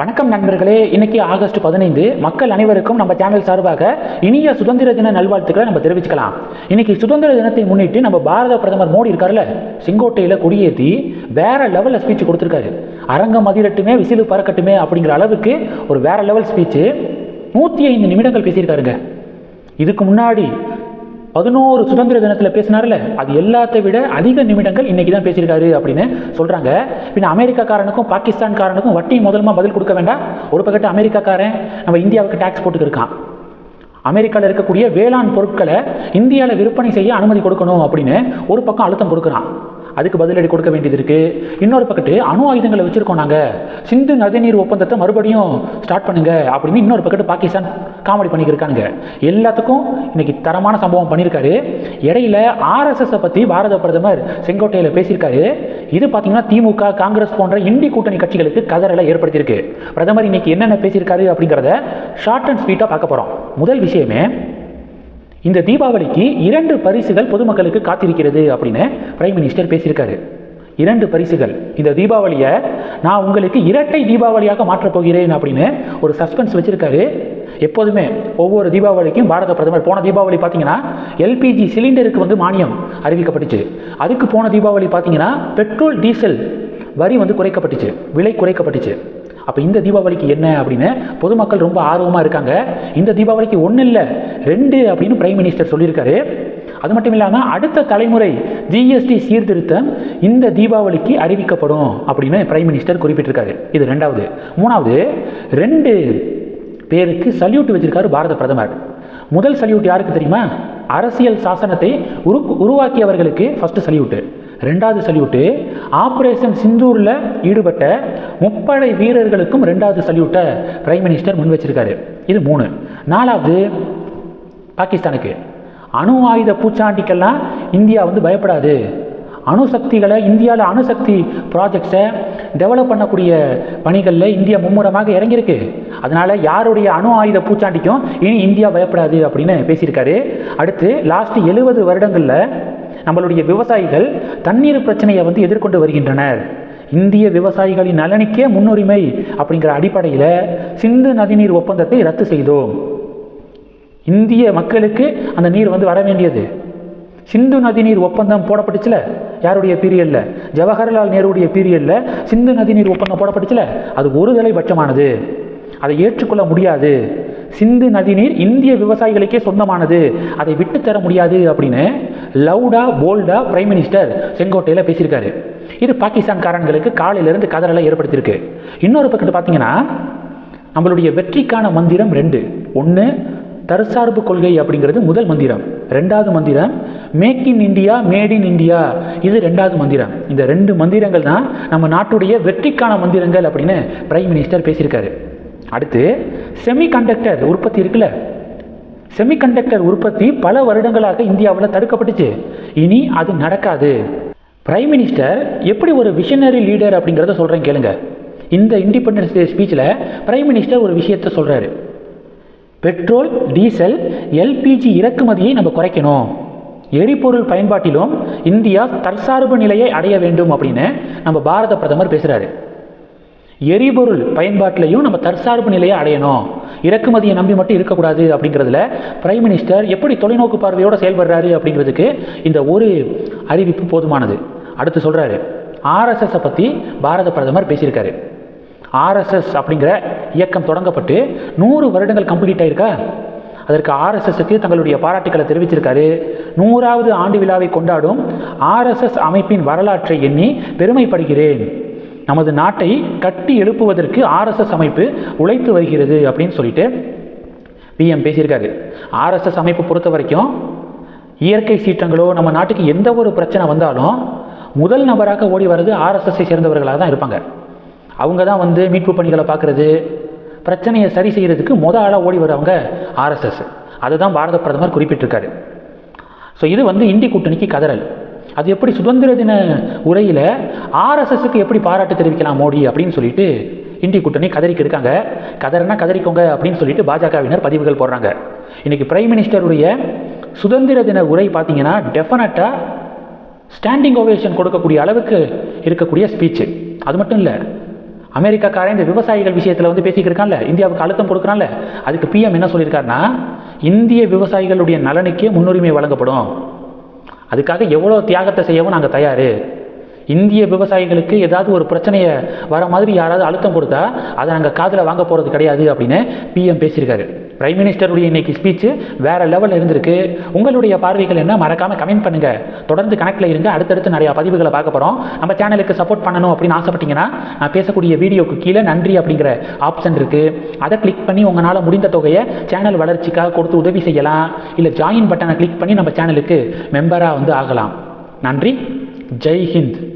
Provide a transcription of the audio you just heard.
வணக்கம் நண்பர்களே. இன்னைக்கு ஆகஸ்ட் பதினைந்து. மக்கள் அனைவருக்கும் நம்ம சேனல் சார்பாக இனிய சுதந்திர தின நல்வாழ்த்துக்களை நம்ம தெரிவிச்சுக்கலாம். இன்னைக்கு சுதந்திர தினத்தை முன்னிட்டு நம்ம பாரத பிரதமர் மோடி இருக்கார்ல செங்கோட்டையில் கொடியேற்றி வேற லெவலில் ஸ்பீச் கொடுத்துருக்காரு. அரங்கம் மதிரட்டுமே விசிலு பறக்கட்டுமே அப்படிங்கிற அளவுக்கு ஒரு வேற லெவல் ஸ்பீச்சு நூற்றி ஐந்து நிமிடங்கள் பேசியிருக்காருங்க. இதுக்கு முன்னாடி பதினோரு சுதந்திர தினத்தில் பேசினார்ல அது எல்லாத்தை விட அதிக நிமிடங்கள் இன்னைக்கு தான் பேசியிருக்காரு அப்படின்னு சொல்கிறாங்க பின்ன அமெரிக்காக்காரனுக்கும் பாகிஸ்தான்காரனுக்கும் வட்டி முதல்மா பதில் கொடுக்க வேண்டாம். ஒரு பக்கத்து அமெரிக்காக்காரன் நம்ம இந்தியாவுக்கு டேக்ஸ் போட்டுக்கிருக்கான். அமெரிக்காவில் இருக்கக்கூடிய வேளாண் பொருட்களை இந்தியாவில் விற்பனை செய்ய அனுமதி கொடுக்கணும் அப்படின்னு ஒரு பக்கம் அழுத்தம் கொடுக்குறான். அதுக்கு பதிலடி கொடுக்க வேண்டியது இருக்கு. இன்னொரு பக்கத்து அணு ஆயுதங்களை வச்சிருக்கோம் நாங்கள் சிந்து நதிநீர் ஒப்பந்தத்தை மறுபடியும் ஸ்டார்ட் பண்ணுங்க அப்படின்னு இன்னொரு பக்கத்து பாகிஸ்தான் காமெடி பண்ணிக்கிருக்காங்க எல்லாத்துக்கும் இன்னைக்கு தரமான சம்பவம் பண்ணியிருக்காரு இடையில ஆர்எஸ்எஸ் பற்றி பாரத பிரதமர் செங்கோட்டையில் பேசியிருக்காரு. இது பார்த்தீங்கன்னா திமுக காங்கிரஸ் போன்ற இந்தி கூட்டணி கட்சிகளுக்கு கதறலை ஏற்படுத்தியிருக்கு. பிரதமர் இன்னைக்கு என்னென்ன பேசியிருக்காரு அப்படிங்கிறத ஷார்ட் அண்ட் ஸ்வீட்டாக பார்க்க போகிறோம் முதல் விஷயமே இந்த தீபாவளிக்கு இரண்டு பரிசுகள் பொதுமக்களுக்கு காத்திருக்கிறது அப்படின்னு பிரைம் மினிஸ்டர் பேசியிருக்காரு. இரண்டு பரிசுகள். இந்த தீபாவளியை நான் உங்களுக்கு இரட்டை தீபாவளியாக மாற்றப் போகிறேன் அப்படின்னு ஒரு சஸ்பென்ஸ் வச்சிருக்காரு. எப்போதுமே ஒவ்வொரு தீபாவளிக்கும் பாரத பிரதமர் போன தீபாவளி பார்த்தீங்கன்னா எல்பிஜி சிலிண்டருக்கு வந்து மானியம் அறிவிக்கப்பட்டுச்சு. அதுக்கு போன தீபாவளி பார்த்தீங்கன்னா பெட்ரோல் டீசல் வரி வந்து குறைக்கப்பட்டுச்சு. விலை குறைக்கப்பட்டுச்சு. அப்போ இந்த தீபாவளிக்கு என்ன அப்படின்னு பொதுமக்கள் ரொம்ப ஆர்வமாக இருக்காங்க. இந்த தீபாவளிக்கு ஒன்றும் இல்லை ரெண்டு அப்படின்னு பிரைம் மினிஸ்டர் சொல்லியிருக்காரு. அது மட்டும் இல்லாமல் அடுத்த தலைமுறை ஜிஎஸ்டி சீர்திருத்தம் இந்த தீபாவளிக்கு அறிவிக்கப்படும் அப்படின்னு பிரைம் மினிஸ்டர் குறிப்பிட்டிருக்காரு. இது ரெண்டாவது. மூணாவது ரெண்டு பேருக்கு சல்யூட் வச்சிருக்காரு பாரத பிரதமர். முதல் சல்யூட் யாருக்கு தெரியுமா? அரசியல் சாசனத்தை உரு உருவாக்கியவர்களுக்கு ஃபஸ்ட்டு சல்யூட்டு ரெண்டாவது சல்யூட்டு ஆப்ரேஷன் சிந்தூரில் ஈடுபட்ட முப்படை வீரர்களுக்கும் ரெண்டாவது சல்யூட்டை பிரைம் மினிஸ்டர் முன் வச்சிருக்காரு. இது மூணு. நாலாவது பாகிஸ்தானுக்கு. அணு ஆயுத பூச்சாண்டிக்கெல்லாம் இந்தியா வந்து பயப்படாது. அணுசக்திகளை இந்தியாவில் அணுசக்தி ப்ராஜெக்ட்ஸை டெவலப் பண்ணக்கூடிய பணிகளில் இந்தியா மும்முரமாக இறங்கியிருக்கு. அதனால் யாருடைய அணு ஆயுத பூச்சாண்டிக்கும் இனி இந்தியா பயப்படாது அப்படின்னு பேசியிருக்காரு. அடுத்து லாஸ்ட் எழுபது வருடங்களில் நம்மளுடைய விவசாயிகள் தண்ணீர் பிரச்சனையை வந்து எதிர்கொண்டு வருகின்றனர். இந்திய விவசாயிகளின் நலனுக்கே முன்னுரிமை அப்படிங்கிற அடிப்படையில் சிந்து நதிநீர் ஒப்பந்தத்தை ரத்து செய்தோம். இந்திய மக்களுக்கு அந்த நீர் வந்து வர வேண்டியது. சிந்து நதிநீர் ஒப்பந்தம் போடப்பட்டுச்சுல? யாருடைய பீரியடில் ஜவஹர்லால் நேருடைய பீரியடில் சிந்து நதிநீர் ஒப்பந்தம் போடப்பட்டுச்சுல? அது ஒருதலை பட்சமானது. அதை ஏற்றுக்கொள்ள முடியாது. சிந்து நதிநீர் இந்திய விவசாயிகளுக்கே சொந்தமானது. அதை விட்டு தர முடியாது அப்படின்னு லவுடா போல்டா பிரைம் மினிஸ்டர் செங்கோட்டையில் பேசியிருக்காரு. இது பாகிஸ்தான்காரன்களுக்கு காலையிலிருந்து கதறலை ஏற்படுத்தியிருக்கு. இன்னொரு பக்கத்து பார்த்தீங்கன்னா நம்மளுடைய வெற்றிக்கான மந்திரம் ரெண்டு. ஒன்று தற்சார்பு கொள்கை அப்படிங்கிறது முதல் மந்திரம். ரெண்டாவது மந்திரம் make in India made in India இது ரெண்டாவது மந்திரம். இந்த ரெண்டு மந்திரங்கள் தான் நம்ம நாட்டுடைய வெற்றிக்கான மந்திரங்கள் அப்படின்னு பிரைம் மினிஸ்டர் பேசியிருக்காரு. அடுத்து செமிகண்டக்டர் உற்பத்தி இருக்குல்ல. செமிகண்டக்டர் உற்பத்தி பல வருடங்களாக இந்தியாவில் தடுக்கப்பட்டுச்சு. இனி அது நடக்காது. பிரைம் மினிஸ்டர் எப்படி ஒரு விஷனரி லீடர் அப்படிங்கிறத சொல்கிறேன் கேளுங்க. இந்த இண்டிபெண்டன்ஸ் டே ஸ்பீச்சில் பிரைம் மினிஸ்டர் ஒரு விஷயத்தை சொல்கிறாரு பெட்ரோல் டீசல் எல்பிஜி இறக்குமதியை நம்ம குறைக்கணும். எரிபொருள் பயன்பாட்டிலும் இந்தியா தற்சார்பு நிலையை அடைய வேண்டும் அப்படின்னு நம்ம பாரத பிரதமர் பேசுகிறாரு எரிபொருள் பயன்பாட்டிலையும் நம்ம தற்சார்பு நிலையை அடையணும். இறக்குமதியை நம்பி மட்டும் இருக்கக்கூடாது அப்படிங்கிறதுல பிரைம் மினிஸ்டர் எப்படி தொலைநோக்கு பார்வையோடு செயல்படுறாரு அப்படிங்கிறதுக்கு இந்த ஒரு அறிவிப்பு போதுமானது. அடுத்து சொல்கிறாரு ஆர்எஸ்எஸை பற்றி பாரத பிரதமர் பேசியிருக்காரு. ஆர்எஸ்எஸ் அப்படிங்கிற இயக்கம் தொடங்கப்பட்டு நூறு வருடங்கள் கம்ப்ளீட் ஆயிருக்கா? அதற்கு ஆர்எஸ்எஸ்க்கு தங்களுடைய பாராட்டுக்களை தெரிவிச்சிருக்காரு. நூறாவது ஆண்டு விழாவை கொண்டாடும் ஆர்எஸ்எஸ் அமைப்பின் வரலாற்றை எண்ணி பெருமைப்படுகிறேன். நமது நாட்டை கட்டி எழுப்புவதற்கு ஆர்எஸ்எஸ் அமைப்பு உழைத்து வருகிறது அப்படின்னு சொல்லிட்டு பிஎம் பேசியிருக்காரு. ஆர்எஸ்எஸ் அமைப்பு பொறுத்த வரைக்கும் இயற்கை சீற்றங்களோ நம்ம நாட்டுக்கு எந்த ஒரு பிரச்சனை வந்தாலும் முதல் நபராக ஓடி வர்றது ஆர்எஸ்எஸ்ஸை சேர்ந்தவர்களாக தான் இருப்பாங்க. அவங்க தான் வந்து மீட்பு பணிகளை பார்க்குறது பிரச்சனையை சரி செய்கிறதுக்கு முத ஆளாக ஓடி வரவங்க ஆர்எஸ்எஸ். அதுதான் பாரத பிரதமர் குறிப்பிட்டிருக்காரு. ஸோ இது வந்து இந்தி கூட்டணிக்கு கதறல். அது எப்படி சுதந்திர தின உரையில் ஆர்எஸ்எஸ்க்கு எப்படி பாராட்டு தெரிவிக்கலாம் மோடி அப்படின்னு சொல்லிட்டு இந்தி கூட்டணி கதறிக்கு இருக்காங்க. கதறனா கதறிக்கோங்க அப்படின்னு சொல்லிட்டு பாஜகவினர் பதிவுகள் போடுறாங்க. இன்றைக்கி பிரைம் மினிஸ்டருடைய சுதந்திர தின உரை பார்த்தீங்கன்னா டெஃபினட்டாக ஸ்டாண்டிங் ஓவேஷன் கொடுக்கக்கூடிய அளவுக்கு இருக்கக்கூடிய ஸ்பீச்சு அது மட்டும் இல்லை அமெரிக்காக்காரன் இந்த விவசாயிகள் விஷயத்தில் வந்து பேசிக்கிட்டு இருக்கான்ல இந்தியாவுக்கு அழுத்தம் கொடுக்குறான்ல அதுக்கு பிஎம் என்ன சொல்லியிருக்காருன்னா இந்திய விவசாயிகளுடைய நலனுக்கே முன்னுரிமை வழங்கப்படும். அதுக்காக எவ்வளோ தியாகத்தை செய்யவும் நாங்கள் தயார். இந்திய விவசாயிகளுக்கு ஏதாவது ஒரு பிரச்சனையை வர மாதிரி யாராவது அழுத்தம் கொடுத்தா அதை நாங்கள் காதில் வாங்க போகிறது கிடையாது அப்படின்னு பிஎம் பேசியிருக்காரு. பிரைம் மினிஸ்டருடைய இன்னைக்கு ஸ்பீச்சு வேற லெவலில் இருந்திருக்கு. உங்களுடைய பார்வைகள் என்ன? மறக்காமல் கமெண்ட் பண்ணுங்க. தொடர்ந்து கணக்கில் இருங்க. அடுத்தடுத்து நிறையா பதிவுகளை பார்க்க போகிறோம் நம்ம சேனலுக்கு சப்போர்ட் பண்ணணும் அப்படின்னு ஆசைப்பட்டீங்கன்னா நான் பேசக்கூடிய வீடியோக்கு கீழே நன்றி அப்படிங்கிற ஆப்ஷன் இருக்குது அதை கிளிக் பண்ணி உங்களால் முடிந்த தொகையை சேனல் வளர்ச்சிக்காக கொடுத்து உதவி செய்யலாம். இல்லை ஜாயின் பட்டனை கிளிக் பண்ணி நம்ம சேனலுக்கு மெம்பராக வந்து ஆகலாம். நன்றி. ஜெய் ஹிந்த்.